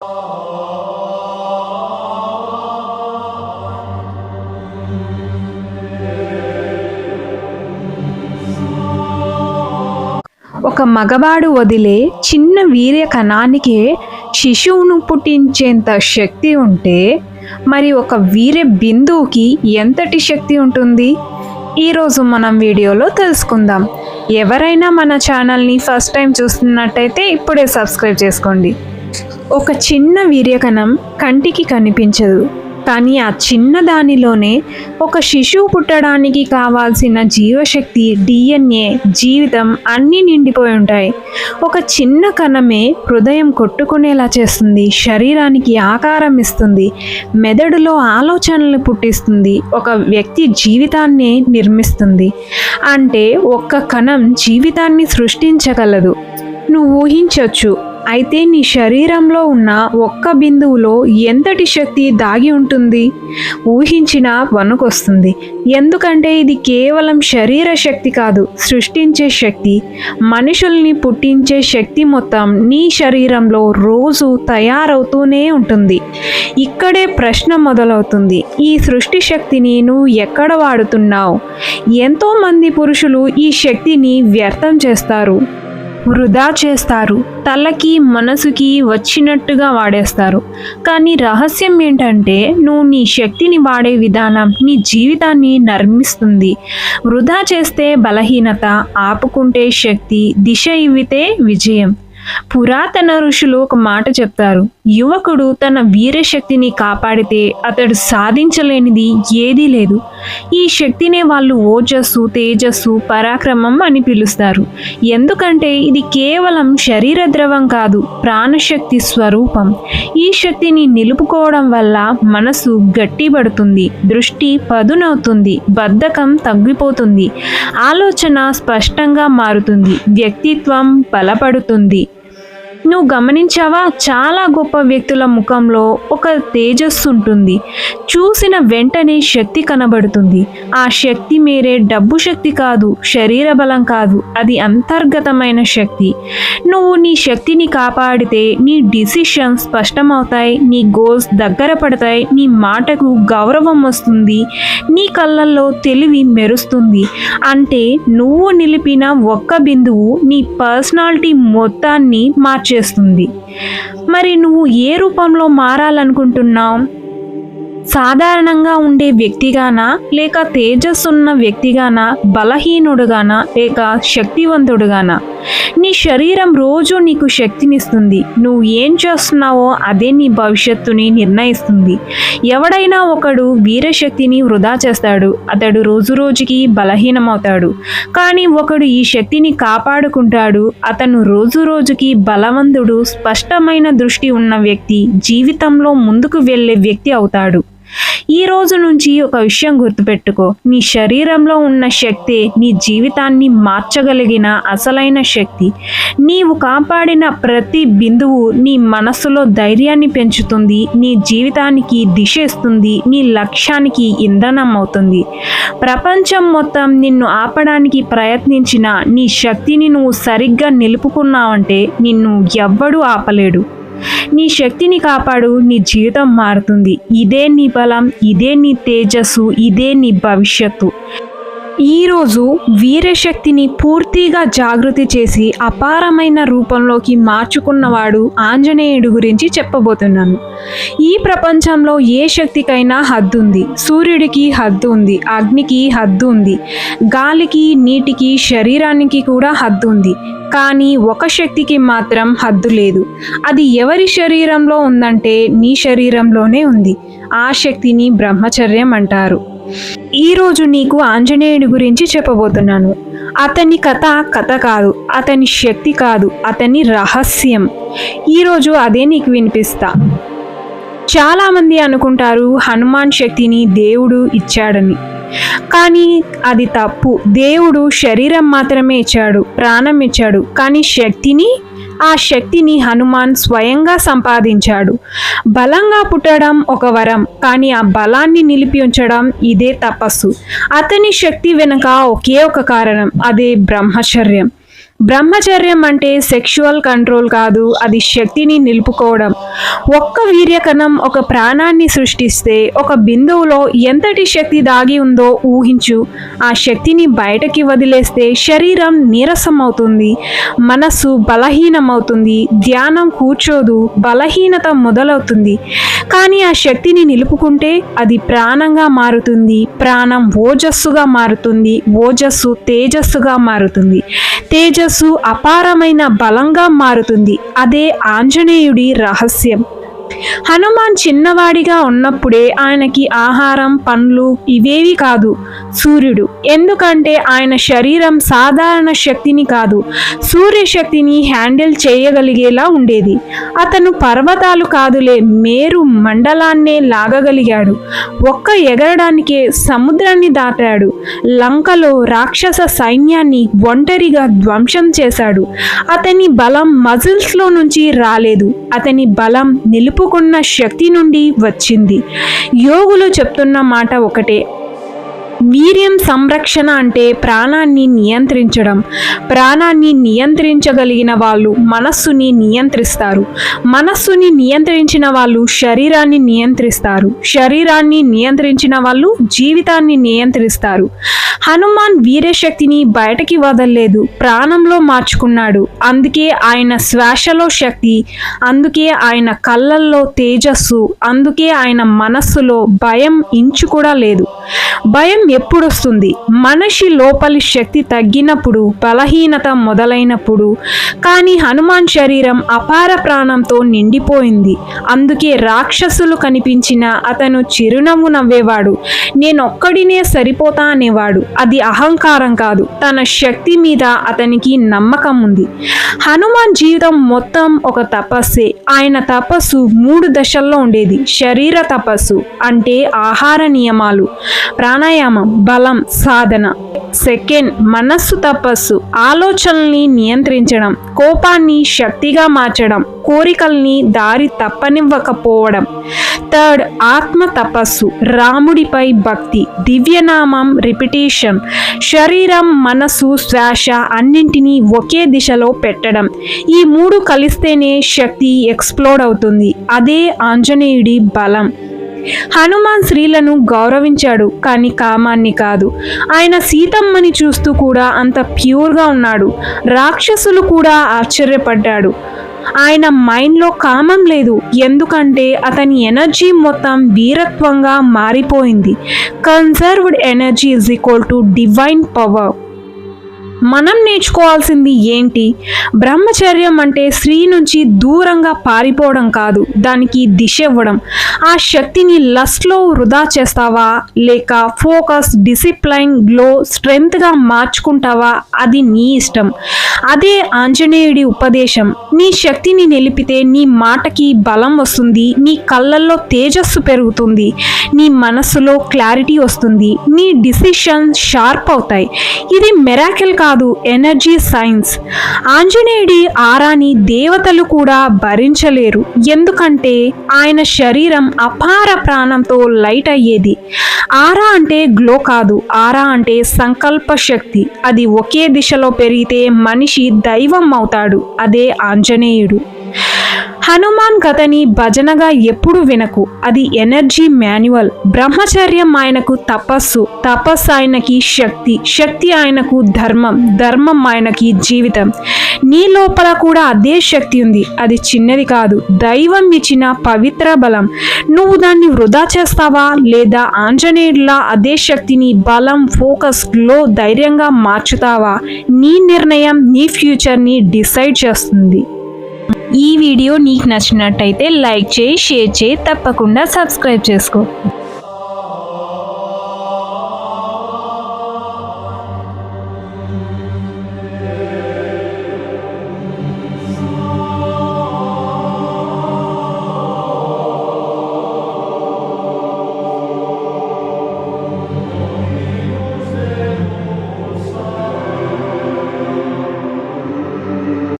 ఒక మగవాడు వదిలే చిన్న వీర్య కణానికే శిశువును పుట్టించేంత శక్తి ఉంటే మరి ఒక వీర్య బిందువుకి ఎంతటి శక్తి ఉంటుంది? ఈరోజు మనం వీడియోలో తెలుసుకుందాం. ఎవరైనా మన ఛానల్ని ఫస్ట్ టైం చూస్తున్నట్టయితే ఇప్పుడే సబ్స్క్రైబ్ చేసుకోండి. ఒక చిన్న వీర్యకణం కంటికి కనిపించదు. కానీ ఆ చిన్న దానిలోనే ఒక శిశువు పుట్టడానికి కావాల్సిన జీవశక్తి డిఎన్ఏ జీవితం అన్నీ నిండిపోయి ఉంటాయి. ఒక చిన్న కణమే హృదయం కొట్టుకునేలా చేస్తుంది శరీరానికి ఆకారం ఇస్తుంది మెదడులో ఆలోచనలు పుట్టిస్తుంది ఒక వ్యక్తి జీవితాన్ని నిర్మిస్తుంది. అంటే ఒక్క కణం జీవితాన్ని సృష్టించగలదు. నువ్వు ఊహించవచ్చు అయితే నీ శరీరంలో ఉన్న ఒక్క బిందువులో ఎంతటి శక్తి దాగి ఉంటుంది? ఊహించిన వణుకొస్తుంది. ఎందుకంటే ఇది కేవలం శరీర శక్తి కాదు సృష్టించే శక్తి. మనుషుల్ని పుట్టించే శక్తి మొత్తం నీ శరీరంలో రోజు తయారవుతూనే ఉంటుంది. ఇక్కడే ప్రశ్న మొదలవుతుంది ఈ సృష్టి శక్తిని నువ్వు ఎక్కడ వాడుతున్నావు? ఎంతోమంది పురుషులు ఈ శక్తిని వ్యర్థం చేస్తారు. వృధా చేస్తారు. తలకి మనసుకి వచ్చినట్టుగా వాడేస్తారు. కానీ రహస్యం ఏంటంటే నువ్వు నీ శక్తిని వాడే విధానం నీ జీవితాన్ని నర్మిస్తుంది. వృధా చేస్తే బలహీనత ఆపుకుంటే శక్తి దిశ ఇవ్వితే విజయం. పురాతన ఋషులు ఒక మాట చెప్తారు. యువకుడు తన వీరశక్తిని కాపాడితే అతడు సాధించలేనిది ఏదీ లేదు. ఈ శక్తినే వాళ్ళు ఓజస్సు తేజస్సు పరాక్రమం అని పిలుస్తారు. ఎందుకంటే ఇది కేవలం శరీర ద్రవం కాదు ప్రాణశక్తి స్వరూపం. ఈ శక్తిని నిలుపుకోవడం వల్ల మనసు గట్టిపడుతుంది దృష్టి పదునవుతుంది బద్ధకం తగ్గిపోతుంది ఆలోచన స్పష్టంగా మారుతుంది వ్యక్తిత్వం బలపడుతుంది. నువ్వు గమనించావా? చాలా గొప్ప వ్యక్తుల ముఖంలో ఒక తేజస్సు ఉంటుంది. చూసిన వెంటనే శక్తి కనబడుతుంది. ఆ శక్తి మేరే డబ్బు శక్తి కాదు శరీర బలం కాదు అది అంతర్గతమైన శక్తి. నువ్వు నీ శక్తిని కాపాడితే నీ డిసిషన్స్ స్పష్టమవుతాయి నీ గోల్స్ దగ్గర పడతాయి నీ మాటకు గౌరవం వస్తుంది నీ కళ్ళల్లో తెలివి మెరుస్తుంది. అంటే నువ్వు నిలిపిన ఒక్క బిందువు నీ పర్సనాలిటీ మొత్తాన్ని చేస్తుంది. మరి నువ్వు ఏ రూపంలో మారాలనుకుంటున్నావు? సాధారణంగా ఉండే వ్యక్తిగానా లేక తేజస్సున్న వ్యక్తిగానా బలహీనుడుగానా లేక శక్తివంతుడుగానా? నీ శరీరం రోజు నీకు శక్తినిస్తుంది. నువ్వు ఏం చేస్తున్నావో అదే నీ భవిష్యత్తుని నిర్ణయిస్తుంది. ఎవడైనా ఒకడు వీరశక్తిని వృధా చేస్తాడు. అతడు రోజు రోజుకి బలహీనమవుతాడు. కానీ ఒకడు ఈ శక్తిని కాపాడుకుంటాడు. అతను రోజు రోజుకి బలవంతుడు స్పష్టమైన దృష్టి ఉన్న వ్యక్తి జీవితంలో ముందుకు వెళ్ళే వ్యక్తి అవుతాడు. ఈ రోజు నుంచి ఒక విషయం గుర్తుపెట్టుకో. నీ శరీరంలో ఉన్న శక్తి నీ జీవితాన్ని మార్చగలిగిన అసలైన శక్తి. నీవు కాపాడిన ప్రతి బిందువు నీ మనస్సులో ధైర్యాన్ని పెంచుతుంది నీ జీవితానికి దిశేస్తుంది నీ లక్ష్యానికి ఇంధనం అవుతుంది. ప్రపంచం మొత్తం నిన్ను ఆపడానికి ప్రయత్నించిన నీ శక్తిని నువ్వు సరిగ్గా నిలుపుకున్నావంటే నిన్ను ఎవ్వడూ ఆపలేడు. నీ శక్తిని కాపాడు నీ జీవితం మారుతుంది. ఇదే నీ బలం ఇదే నీ తేజస్సు ఇదే నీ భవిష్యత్తు. ఈరోజు వీరశక్తిని పూర్తిగా జాగృతి చేసి అపారమైన రూపంలోకి మార్చుకున్నవాడు ఆంజనేయుడు గురించి చెప్పబోతున్నాను. ఈ ప్రపంచంలో ఏ శక్తికైనా హద్దుంది. సూర్యుడికి హద్దు ఉంది అగ్నికి హద్దు ఉంది గాలికి నీటికి శరీరానికి కూడా హద్దు ఉంది కానీ ఒక శక్తికి మాత్రం హద్దు లేదు. అది ఎవరి శరీరంలో ఉందంటే నీ శరీరంలోనే ఉంది. ఆ శక్తిని బ్రహ్మచర్యం అంటారు. ఈరోజు నీకు ఆంజనేయుడి గురించి చెప్పబోతున్నాను. అతని కథ కథ కాదు అతని శక్తి కాదు అతని రహస్యం. ఈరోజు అదే నీకు వినిపిస్తా. చాలామంది అనుకుంటారు హనుమాన్ శక్తిని దేవుడు ఇచ్చాడని. కానీ అది తప్పు. దేవుడు శరీరం మాత్రమే ఇచ్చాడు ప్రాణం ఇచ్చాడు కానీ శక్తిని ఆ శక్తిని హనుమాన్ స్వయంగా సంపాదించాడు. బలంగా పుట్టడం ఒక వరం కానీ ఆ బలాన్ని నిలిపి ఉంచడం ఇదే తపస్సు. అతని శక్తి వెనుక ఒకే ఒక కారణం అదే బ్రహ్మచర్యం. బ్రహ్మచర్యం అంటే సెక్షువల్ కంట్రోల్ కాదు అది శక్తిని నిలుపుకోవడం. ఒక్క వీర్యకణం ఒక ప్రాణాన్ని సృష్టిస్తే ఒక బిందువులో ఎంతటి శక్తి దాగి ఉందో ఊహించు. ఆ శక్తిని బయటకి వదిలేస్తే శరీరం నీరసం అవుతుంది మనస్సు బలహీనమవుతుంది ధ్యానం కూర్చోదు బలహీనత మొదలవుతుంది. కానీ ఆ శక్తిని నిలుపుకుంటే అది ప్రాణంగా మారుతుంది ప్రాణం ఓజస్సుగా మారుతుంది ఓజస్సు తేజస్సుగా మారుతుంది. తేజస్సు అపారమైన బలంగా మారుతుంది. అదే ఆంజనేయుడి రహస్యం. హనుమాన్ చిన్నవాడిగా ఉన్నప్పుడే ఆయనకి ఆహారం పండ్లు ఇవేవి కాదు. సూర్యుడు. ఎందుకంటే ఆయన శరీరం సాధారణ శక్తిని కాదు. సూర్యశక్తిని హ్యాండిల్ చేయగలిగేలా ఉండేది. అతను పర్వతాలు కాదులే మేరు మండలాన్నే లాగగలిగాడు. ఒక్క ఎగరడానికే సముద్రాన్ని దాటాడు. లంకలో రాక్షస సైన్యాన్ని ఒంటరిగా ధ్వంసం చేశాడు. అతని బలం మజిల్స్లో నుంచి రాలేదు. అతని బలం నిలుపు నిలుపుకున్న శక్తి నుండి వచ్చింది. యోగులు చెప్తున్న మాట ఒకటే వీర్యం సంరక్షణ అంటే ప్రాణాన్ని నియంత్రించడం. ప్రాణాన్ని నియంత్రించగలిగిన వాళ్ళు మనస్సుని నియంత్రిస్తారు. మనస్సుని నియంత్రించిన వాళ్ళు శరీరాన్ని నియంత్రిస్తారు. శరీరాన్ని నియంత్రించిన వాళ్ళు జీవితాన్ని నియంత్రిస్తారు. హనుమాన్ వీర్యశక్తిని బయటకి వదలలేదు. ప్రాణంలో మార్చుకున్నాడు. అందుకే ఆయన శ్వాసలో శక్తి అందుకే ఆయన కళ్ళల్లో తేజస్సు అందుకే ఆయన మనస్సులో భయం ఇంచు కూడా లేదు. భయం ఎప్పుడొస్తుంది? మనిషి లోపలి శక్తి తగ్గినప్పుడు బలహీనత మొదలైనప్పుడు. కానీ హనుమాన్ శరీరం అపార ప్రాణంతో నిండిపోయింది. అందుకే రాక్షసులు కనిపించిన అతను చిరునవ్వు నవ్వేవాడు. నేనొక్కడినే సరిపోతా అనేవాడు. అది అహంకారం కాదు. తన శక్తి మీద అతనికి నమ్మకం ఉంది హనుమాన్ జీవితం మొత్తం ఒక తపస్సే. ఆయన తపస్సు మూడు దశల్లో ఉండేది. శరీర తపస్సు అంటే ఆహార నియమాలు ప్రాణాయామం బలం సాధన. సెకండ్ మనస్సు తపస్సు. ఆలోచనల్ని నియంత్రించడం కోపాన్ని శక్తిగా మార్చడం కోరికల్ని దారి తప్పనివ్వకపోవడం. థర్డ్ ఆత్మ తపస్సు. రాముడిపై భక్తి దివ్యనామం రిపిటేషన్. శరీరం మనస్సు శ్వాస అన్నింటినీ ఒకే దిశలో పెట్టడం. ఈ మూడు కలిస్తేనే శక్తి ఎక్స్ప్లోడ్ అవుతుంది. అదే ఆంజనేయుడి బలం. హనుమాన్ స్త్రీలను గౌరవించాడు కానీ కామాన్ని కాదు. ఆయన సీతమ్మని చూస్తూ కూడా అంత ప్యూర్గా ఉన్నాడు. రాక్షసులు కూడా ఆశ్చర్యపడ్డాడు. ఆయన మైండ్లో కామం లేదు. ఎందుకంటే అతని ఎనర్జీ మొత్తం వీరత్వంగా మారిపోయింది. Conserved energy is equal to divine power. మనం నేర్చుకోవాల్సింది ఏంటి? బ్రహ్మచర్యం అంటే స్త్రీ నుంచి దూరంగా పారిపోవడం కాదు దానికి దిశ ఇవ్వడం. ఆ శక్తిని లస్ట్లో వృధా చేస్తావా? లేక ఫోకస్ డిసిప్లైన్ గ్లో స్ట్రెంగ్త్గా మార్చుకుంటావా? అది నీ ఇష్టం. అదే ఆంజనేయుడి ఉపదేశం. నీ శక్తిని నిలిపితే నీ మాటకి బలం వస్తుంది నీ కళ్ళల్లో తేజస్సు పెరుగుతుంది నీ మనస్సులో క్లారిటీ వస్తుంది నీ డిసిషన్ షార్ప్ అవుతాయి. ఇది మెరాకిల్ కాదు ఎనర్జీ సైన్స్ ఆంజనేయుడి ఆరాని దేవతలు కూడా భరించలేరు. ఎందుకంటే ఆయన శరీరం అపార ప్రాణంతో లైట్ అయ్యేది. ఆరా అంటే గ్లో కాదు ఆరా అంటే సంకల్ప శక్తి. అది ఒకే దిశలో పెరిగితే మనిషి దైవం అవుతాడు అదే ఆంజనేయుడు. హనుమాన్ కథని భజనగా ఎప్పుడు వినకు. అది ఎనర్జీ మాన్యువల్. బ్రహ్మచర్యం ఆయనకు తపస్సు. తపస్సు ఆయనకి శక్తి. శక్తి ఆయనకు ధర్మం. ధర్మం ఆయనకి జీవితం. నీ లోపల కూడా అదే శక్తి ఉంది. అది చిన్నది కాదు. దైవం ఇచ్చిన పవిత్ర బలం. నువ్వు దాన్ని వృధా చేస్తావా? లేదా ఆంజనేయుల అదే శక్తిని బలం ఫోకస్లో ధైర్యంగా మార్చుతావా? నీ నిర్ణయం నీ ఫ్యూచర్ని డిసైడ్ చేస్తుంది. ఈ వీడియో నీకు నచ్చినట్టయితే లైక్ చేయి షేర్ చేయి తప్పకుండా సబ్స్క్రైబ్ చేసుకో.